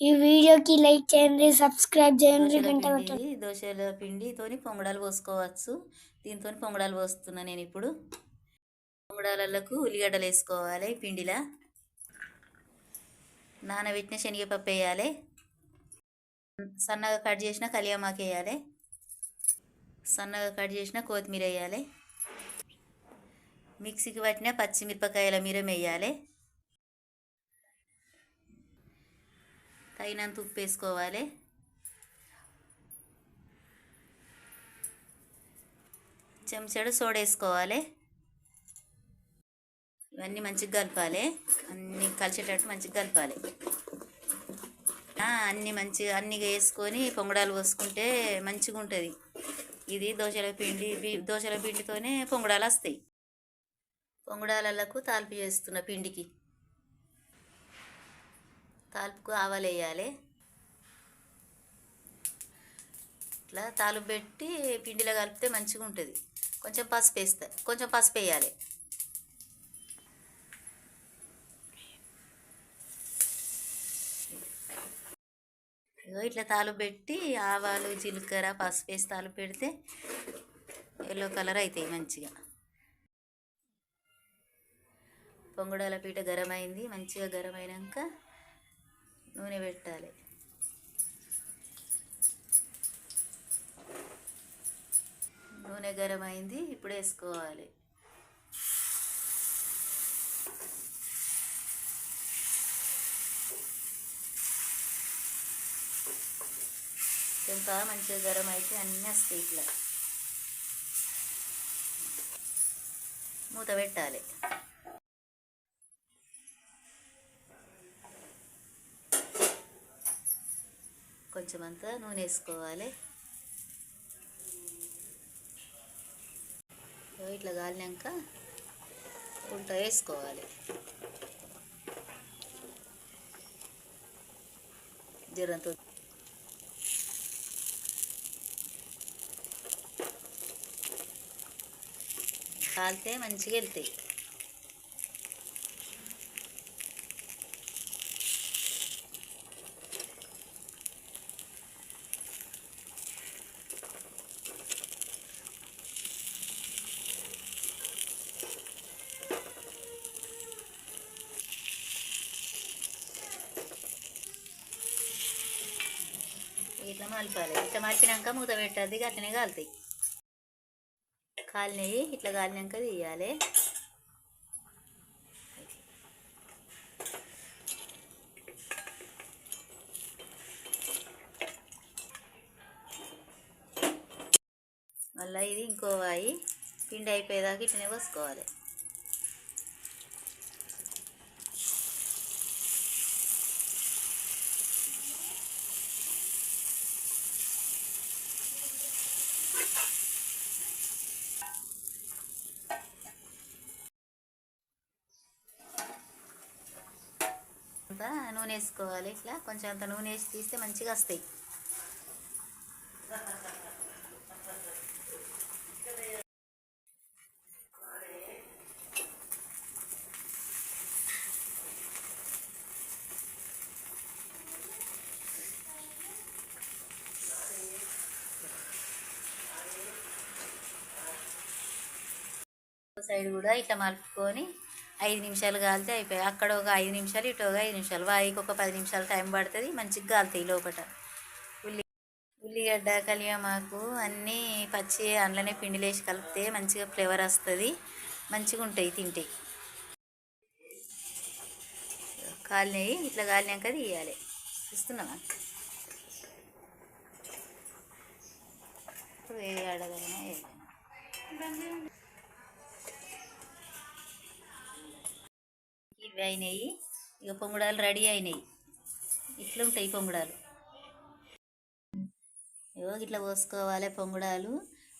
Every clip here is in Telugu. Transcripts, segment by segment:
ఈ వీడియోకి లైక్ చేయండి సబ్స్క్రైబ్ చేయండి దోశల గంట కొట్టండి. దోశల పిండితోని పొంగడాలు పోసుకోవచ్చు. దీంతో పొంగడాలు పోస్తున్నా నేను ఇప్పుడు. పొంగడాలకు ఉల్లిగడ్డలు వేసుకోవాలి పిండిలా. నానబెట్టిన శనగపప్పు వేయాలి. సన్నగా కట్ చేసిన కలియమాకు వేయాలి. సన్నగా కట్ చేసిన కొత్తిమీర వేయాలి. మిక్సీకి పట్టిన పచ్చిమిరపకాయల మీరం వేయాలి. తగినంత ఉప్పు వేసుకోవాలి. చెంచాడు సోడా వేసుకోవాలి. ఇవన్నీ మంచిగా కలపాలి. అన్నీ కలిసేటట్టు మంచిగా కలపాలి. అన్నీ మంచిగా అన్నీ వేసుకొని పొంగడాలు పోసుకుంటే మంచిగా ఉంటుంది. ఇది దోశల పిండి దోశల పిండితోనే పొంగడాలు వస్తాయి. పొంగడాలకు తాలిపి చేస్తున్న పిండికి. తాలిపుకు ఆవాలు వేయాలి ఇట్లా తాలుపు పెట్టి పిండిలో కలిపితే మంచిగా ఉంటుంది. కొంచెం పసుపు వేస్తా కొంచెం పసుపు వేయాలి. ఇగో ఇట్లా తాలిపు పెట్టి ఆవాలు జీలకర్ర పసుపు వేసి తాలిపు పెడితే ఎల్లో కలర్ అవుతాయి మంచిగా. పొంగడాల పీట గరం అయింది మంచిగా గరం అయినాక నూనె పెట్టాలి. నూనె గరం అయింది ఇప్పుడు వేసుకోవాలి. ఇంకా మంచిగా గరం అయితే అన్నీ వస్తాయి ఇట్లా. మూత పెట్టాలి. కొంచెం అంతా నూనె వేసుకోవాలి. ఇట్లా కాలినాక ఉల్ట వేసుకోవాలి. జీరంతో కాలితే మంచిగా వెళ్తాయి. ఇట్లా మలిపాలి. ఇట్లా మలిపినాక మూత పెట్టద్ది అట్లనే కాలుతాయి. కాలినవి ఇట్లా కాలినాక తీయాలి. మళ్ళీ ఇది ఇంకో వాయి పిండి అయిపోయేదాకా ఇట్లనే పోసుకోవాలి. అంతా నూనె వేసుకోవాలి ఇట్లా కొంచెం అంత నూనె వేసి తీస్తే మంచిగా వస్తాయి. సైడ్ కూడా ఇట్లా మలుపుకొని ఐదు నిమిషాలు కాలితే అయిపోయి. అక్కడ ఒక ఐదు నిమిషాలు ఇటు ఒక ఐదు నిమిషాలు. వాయికి ఒక పది నిమిషాలు టైం పడుతుంది మంచిగా కాలుతాయి లోపల ఉల్లి ఉల్లిగడ్డ కలియమాకు అన్నీ పచ్చి అందులోనే పిండిలేసి కలిపితే మంచిగా ఫ్లేవర్ వస్తుంది. మంచిగా ఉంటాయి తింటే కాలినవి ఇట్లా కాలినాక తీయాలి. ఇస్తున్నావా ఇప్పుడు ఏ అడగైనా ఇవి అయినాయి. ఇక పొంగుడాలు రెడీ అయినాయి. ఇట్లా ఉంటాయి పొంగుడాలు. ఏవో ఇట్లా పోసుకోవాలి పొంగుడాలు.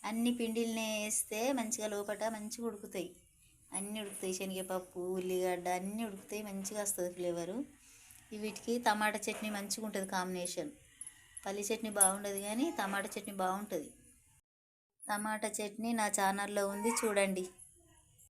అన్ని పిండిల్ని వేస్తే మంచిగా లోపట మంచిగా ఉడుకుతాయి. అన్నీ ఉడుకుతాయి. శనగపప్పు ఉల్లిగడ్డ అన్నీ ఉడుకుతాయి. మంచిగా వస్తుంది ఫ్లేవరు. వీటికి టమాటా చట్నీ మంచిగా ఉంటుంది కాంబినేషన్. పల్లి చట్నీ బాగుండదు కానీ టమాటా చట్నీ బాగుంటుంది. టమాటా చట్నీ నా ఛానల్లో ఉంది. చూడండి.